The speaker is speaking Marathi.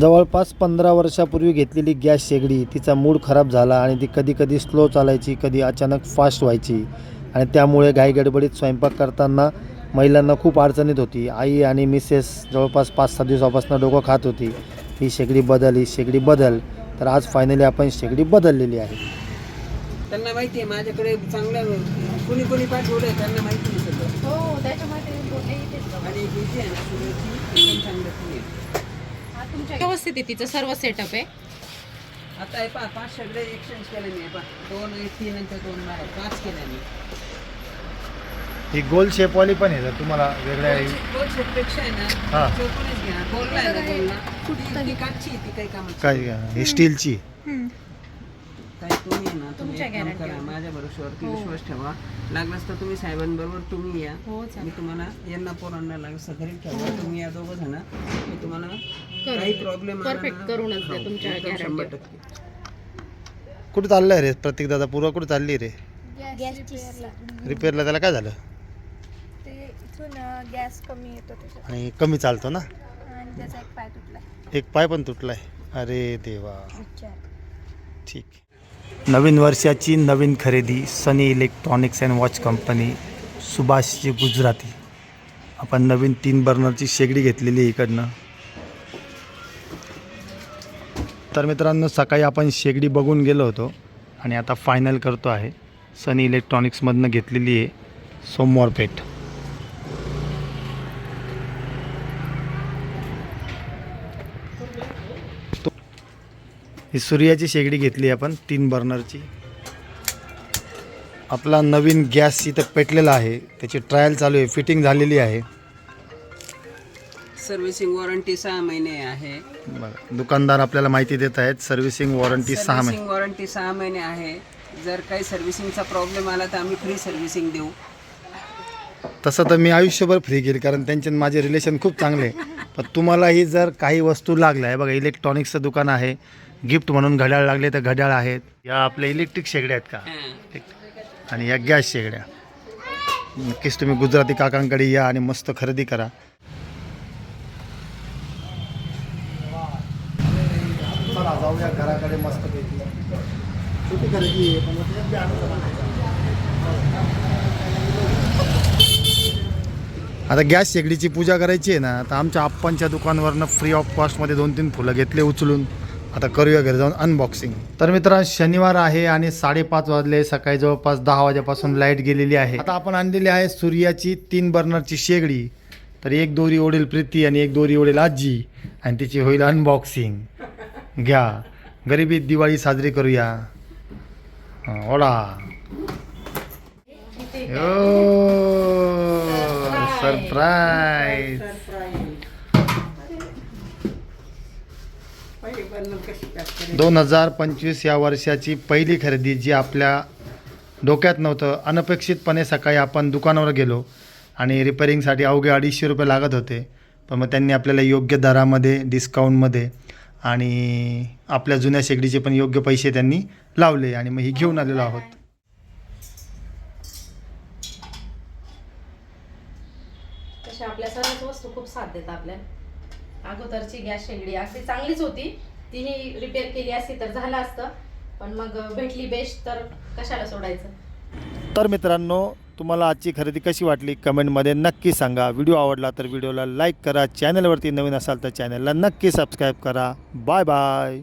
जवळपास पंधरा वर्षापूर्वी घेतलेली गॅस शेगडी तिचा मूड खराब झाला आणि ती कधी कधी स्लो चालायची कधी अचानक फास्ट व्हायची. आणि त्यामुळे घाईगडबडीत स्वयंपाक करताना महिलांना खूप अडचणीत होती. आई आणि मिसेस जवळपास पाच सहा दिवसापासून डोकं खात होती. ही शेगडी बदल ही शेगडी बदल. तर आज फायनली आपण शेगडी बदललेली आहे. त्यांना माहिती आहे माझ्याकडे चांगलं कुणी कुणी त्यांना माहिती सगळं. हो त्याच्यामुळे ते बोलले इथेच. बघा. आणि व्यवस्थित आहे तिचं सर्व सेटअप आहे. आता हे पहा पाच सगळे एक्सचेंज केले मी. पहा दोन तीन आणि त्या दोन बाहेर पाच केल्या मी. ही गोल शेपवाली पण आहे जर तुम्हाला वेगळ्या गोल शेपपेक्षा आहे हा. ना चौकोनच घ्या. गोलला आहे ना ती- ती काचची आहे, ती काही कामाची. काय ही स्टीलची काय तुम्ही ना तुम्ही तुमच्या एक काम करा. माझ्या भरोश्यावरती हो. विश्वास ठेवा. लागलास तर तुम्ही साहेबांबरोबर तुम्ही या. हो मी चालेल तुम्हाला यांना पोरांना लागलं घरी ठेवा. तुम्ही या दोघं जण. मी तुम्हाला. काही प्रॉब्लेम Perfect करूनच द्या तुमच्या guarantee शंभर वर. टक्के. कुठं चाललंय रे प्रत्येक दादा? पूर्व कुठं चालली रे? गॅस रिपेअरला रिपेअरला त्याला काय झालं? ते इथून गॅस कमी येतो त्याच्यात. आणि कमी चालतो ना? आणि त्याचा एक पाय तुटला एक पाय पण तुटलाय. अरे देवा. ठीक. नवीन वर्षाची नवीन खरेदी Sunny electronics and watch company सुभाषची Gujarati. आपण नवीन तीन बर्नरची शेगडी घेतलेली आहे इकडनं. तर मित्रांनो सकाळी आपण शेगडी बघून गेलो होतो आणि आता फायनल करतो आहे. सनी इलेक्ट्रॉनिक्समधनं घेतलेली आहे सोमवार पेठ ही सूर्याची शेगडी घेतली आपण तीन बर्नरची. आपला नवीन गॅस इथं पेटलेला आहे. त्याची ट्रायल चालू आहे फिटिंग झालेली आहे. सर्व्हिसिंग वॉरंटी सहा महिने आहे. बघा दुकानदार आपल्याला माहिती देत आहेत सर्व्हिसिंग वॉरंटी सहा महिने. सर्व्हिसिंग वॉरंटी सहा महिने आहे. जर काही सर्व्हिसिंगचा प्रॉब्लेम आला तर आम्ही फ्री सर्व्हिसिंग देऊ. तसं तर मी आयुष्यभर फ्री केली कारण त्यांचे आणि माझे रिलेशन खूप चांगले. आहे. पण तुम्हालाही जर काही वस्तू लागल्या आहे बघा इलेक्ट्रॉनिक्सचं दुकान आहे गिफ्ट म्हणून घड्याळ लागले तर घड्याळ आहेत. या आपल्या इलेक्ट्रिक शेगड्या आहेत का. आणि या गॅस शेगड्या. नक्कीच तुम्ही गुजराती काकांकडे या आणि मस्त खरेदी करा. चला जाऊया घराकडे मस्त छोटी खरेदी आहे पण आता गॅस शेगडीची पूजा करायची आहे ना तर आमच्या आप्पांच्या दुकानवरनं फ्री ऑफ कॉस्टमध्ये दोन तीन फुलं घेतले उचलून. आता करूया घरी जाऊन अनबॉक्सिंग तर मित्र शनिवार आहे आणि साडेपाच वाजले सकाळी जवळपास दहा वाजेपासून लाइट गेलेली आहे. आता आपण आणलेली आहे सूर्याची तीन बर्नरची शेगडी. तर एक दोरी ओढेल प्रीती आणि एक दोरी ओढेल आजी. आणि तिची होईल अनबॉक्सिंग घ्या. गरिबीत दिवाळी साजरी करूया. हां, ओढा. सरप्राईज दोन हजार पंचवीस या वर्षाची पहिली खरेदी जी आपल्या डोक्यात नव्हतं अनपेक्षितपणे सकाळी आपण दुकानावर गेलो आणि रिपेरिंगसाठी अवघे अडीचशे रुपये लागत होते. पण मग त्यांनी आपल्याला योग्य दरामध्ये डिस्काउंटमध्ये आणि आपल्या जुन्या शेगडीचे पण योग्य पैसे त्यांनी लावले आणि मग ही घेऊन आलेलो आहोत. तशा आपल्या सर्वच वस्तू खूप साथ देतात आपल्या अगोदरची गॅस शेगडी अगदी चांगलीच होती. तीही रिपेअर केली असती तर झालं असतं. पण मग भेटली बेस्ट तर कशाला सोडायचं? तर मित्रांनो तुम्हाला आजची खरेदी कशी वाटली कमेंटमध्ये नक्की सांगा. व्हिडिओ आवडला तर व्हिडिओला लाईक करा. चॅनलवरती नवीन असाल तर चॅनलला नक्की सबस्क्राईब करा. Bye bye